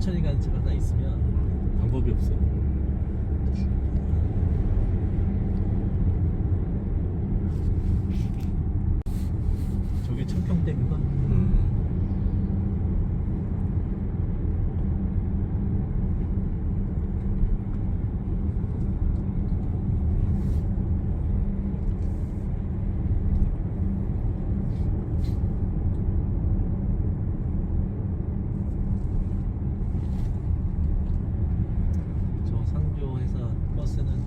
천천히 가는 집 하나 있으면 방법이 없어. 저게 청평댐인가? 음. 저 상조에서 버스는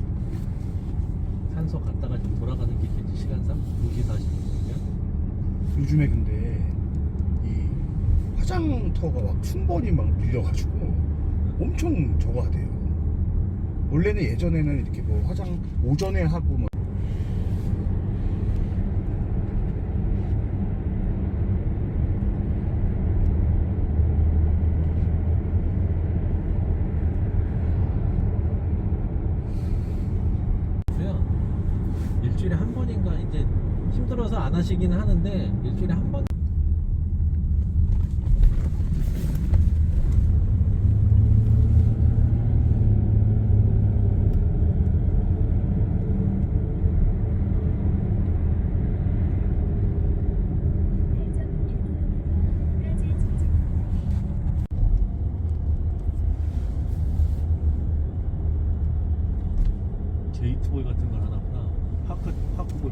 산소 갔다가 좀 돌아가는 길이지 시간상 2시 40분이면 요즘에 근데 이 화장터가 막 순번이 막 밀려가지고 엄청 저거 하대요. 원래는 예전에는 이렇게 뭐 화장 오전에 하고 뭐 일주일에 한 번인가 이제 힘들어서 안 하시긴 하는데 일주일에 한 번. 데이트보이 같은 걸 하나 파크 파크볼